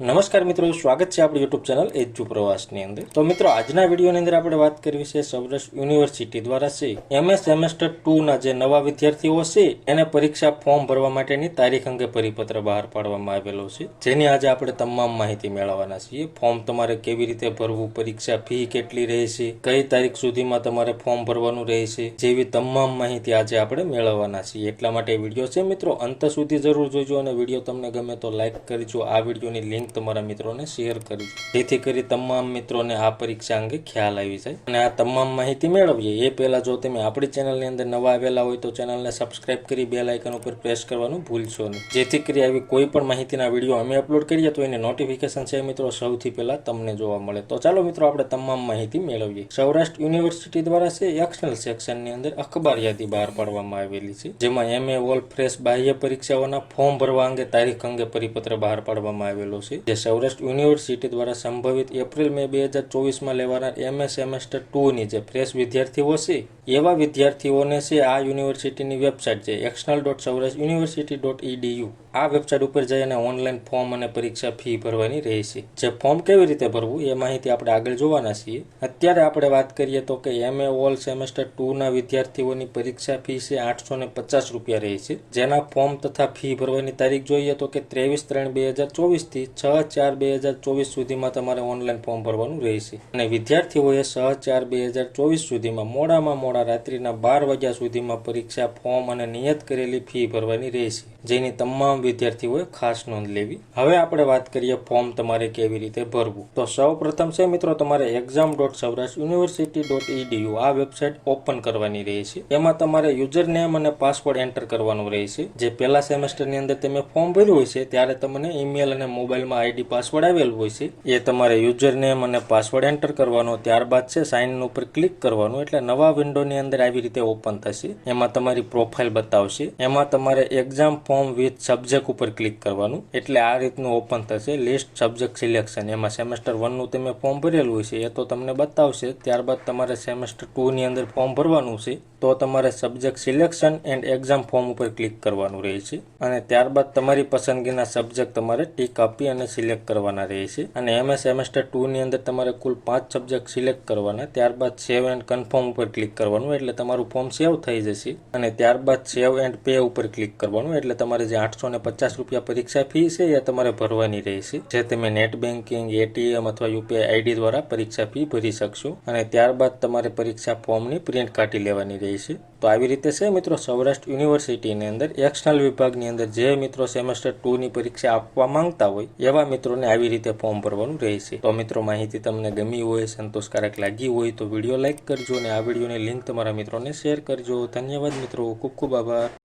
નમસ્કાર મિત્રો, સ્વાગત છે આપણી યુટ્યુબ ચેનલ એજ્જુ પ્રવાસની અંદર. તો મિત્રો, આજના વિડીયોની અંદર આપણે વાત કરવી છે સૌરાષ્ટ્ર યુનિવર્સિટી દ્વારા છે. એમએસ સેમેસ્ટર ટુના જે નવા વિદ્યાર્થીઓ છે, એને પરીક્ષા ફોર્મ ભરવા માટેની તારીખ અંગે પરિપત્ર બહાર પાડવામાં આવેલો છે. જેની આજે આપણે તમામ માહિતી મેળવવાના છીએ. ફોર્મ તમારે કેવી રીતે ભરવું, પરીક્ષા ફી કેટલી રહેશે, કઈ તારીખ સુધીમાં તમારે ફોર્મ ભરવાનું રહેશે, જેવી તમામ માહિતી આજે આપણે મેળવવાના છીએ. એટલા માટે વીડિયો છે મિત્રો, અંત સુધી જરૂર જોજો અને વીડિયો તમને ગમે તો લાઇક કરજો. આ વિડીયોની લિંક તમારા મિત્રોને શેર કરજો જેથી કરી તમામ મિત્રોને આ પરીક્ષા અંગે ખ્યાલ આવી જાય. અને આ તમામ માહિતી મેળવીએ. એ પહેલા જો તમે આપણી ચેનલની અંદર નવા આવેલા હોય તો ચેનલને સબસ્ક્રાઇબ કરી બે લાઇકન ઉપર પ્રેસ કરવાનું ભૂલશો નહીં. જેથી કરી આવી કોઈ પણ માહિતીના વીડિયો અમે અપલોડ કરીએ તો એની નોટિફિકેશન છે મિત્રો સૌથી પહેલાં તમને જોવા મળે. તો ચાલો મિત્રો આપણે તમામ માહિતી મેળવીએ. સૌરાષ્ટ્ર યુનિવર્સિટી દ્વારા છે એક્સનલ સેક્શનની અંદર અખબાર યાદી બહાર પાડવામાં આવેલી છે. જેમાં એમએ ઓલ ફ્રેશ બાહ્ય પરીક્ષાઓના ફોર્મ ભરવા અંગે તારીખ અંગે પરિપત્ર બહાર પાડવામાં આવેલો છે. જે સૌરાષ્ટ્ર યુનિવર્સિટી દ્વારા સંભવિત એપ્રિલ મે બે હજાર ચોવીસમાં લેવાનાર એમએ સેમેસ્ટર ટુની જે ફ્રેશ વિદ્યાર્થીઓ છે, એવા વિદ્યાર્થીઓને છે આ યુનિવર્સિટીની વેબસાઇટ છે external dot Saurashtra university dot EDU આ વેબસાઇટ ઉપર જઈ અને ઓનલાઈન ફોર્મ અને પરીક્ષા ફી ભરવાની રહેશે. જે ફોર્મ કેવી રીતે ભરવું એ માહિતી આપણે આગળ જોવાના છીએ. અત્યારે આપણે વાત કરીએ તો કે એમએ ઓલ સેમેસ્ટર ટુના વિદ્યાર્થીઓની પરીક્ષા ફી છે આઠસો ને પચાસ રૂપિયા રહે છે જેના ફોર્મ તથા ફી ભરવાની તારીખ જોઈએ તો કે ત્રેવીસ ત્રણ બે હજાર ચોવીસથી છ ચાર બે હજાર ચોવીસ સુધીમાં તમારે ઓનલાઈન ફોર્મ ભરવાનું રહેશે. અને વિદ્યાર્થીઓએ છ ચાર બે હજાર ચોવીસ સુધીમાં મોડામાં મોડા રાત્રિના બાર વાગ્યા સુધીમાં પરીક્ષા ફોર્મ અને નિયત કરેલી ફી ભરવાની રહેશે. જેની તમામ વિદ્યાર્થીઓએ ખાસ નોંધ લેવી. હવે આપણે વાત કરીએ ફોર્મ તમારે કેવી રીતે ભરવું. તો સૌ પ્રથમ છે મિત્રો, તમારે exam dot Saurashtra university dot EDU આ વેબસાઇટ ઓપન કરવાની રહેશે. એમાં તમારે યુઝર નેમ અને પાસવર્ડ એન્ટર કરવાનું રહેશે. જે પહેલા સેમેસ્ટરની અંદર તમે ફોર્મ ભર્યું હોય છે ત્યારે તમને ઈમેલ અને મોબાઈલમાં આઈડી પાસવર્ડ આવેલું હોય છે. એ તમારે યુઝર નેમ અને પાસવર્ડ એન્ટર કરવાનો, ત્યારબાદ છે સાઇન ઉપર ક્લિક કરવાનું. એટલે નવા વિન્ડોની અંદર આવી રીતે ઓપન થશે. એમાં તમારી પ્રોફાઇલ બતાવશે. એમાં તમારે એક્ઝામ ફોર્મ વિથ સબ્જેક્ટ ઉપર ક્લિક કરવાનું. એટલે આ રીતનું ઓપન થશે. લિસ્ટ સબ્જેક્ટ સિલેક્શન એમાં સેમેસ્ટર વનનું તમે ફોર્મ ભરેલું હોય છે એ તો તમને બતાવશે. ત્યારબાદ તમારે સેમેસ્ટર ટુની અંદર ફોર્મ ભરવાનું છે. તો તમારે subject selection and exam form ઉપર ક્લિક કરવાનું રહેશે અને ત્યારબાદ તમારી પસંદગીના સબ્જેક્ટ તમારે ટીક આપી અને સિલેક્ટ કરવાના રહેશે. અને એમએસ સેમેસ્ટર ટુની અંદર તમારે કુલ પાંચ સબ્જેક્ટ સિલેક્ટ કરવાના. ત્યારબાદ સેવ એન્ડ કન્ફર્મ ઉપર ક્લિક કરવાનું એટલે તમારું ફોર્મ સેવ થઈ જશે. અને ત્યારબાદ સેવ એન્ડ પે ઉપર ક્લિક કરવાનું એટલે તમારે જે આઠસો ને પચાસ રૂપિયા પરીક્ષા ફી છે એ તમારે ભરવાની રહેશે. જે તમે નેટ બેન્કિંગ એટીએમ અથવા યુપીઆઈ આઈડી દ્વારા પરીક્ષા ફી ભરી શકશો. અને ત્યારબાદ તમારે પરીક્ષા ફોર્મની પ્રિન્ટ કાઢી લેવાની રહેશે. તો આવી રીતે છે મિત્રો, સૌરાષ્ટ્ર યુનિવર્સિટીની અંદર, એક્સટર્નલ વિભાગની અંદર જે મિત્રો સેમેસ્ટર ટુની પરીક્ષા આપવા માંગતા હોય, એવા મિત્રોને આવી રીતે ફોર્મ ભરવાનું રહેશે. તો મિત્રો, માહિતી તમને ગમી હોય, સંતોષકારક લાગી હોય, તો વીડિયો લાઇક કરજો અને આ વિડીયોની લિંક તમારા મિત્રોને શેર કરજો. ધન્યવાદ મિત્રો, ખૂબ ખૂબ આભાર.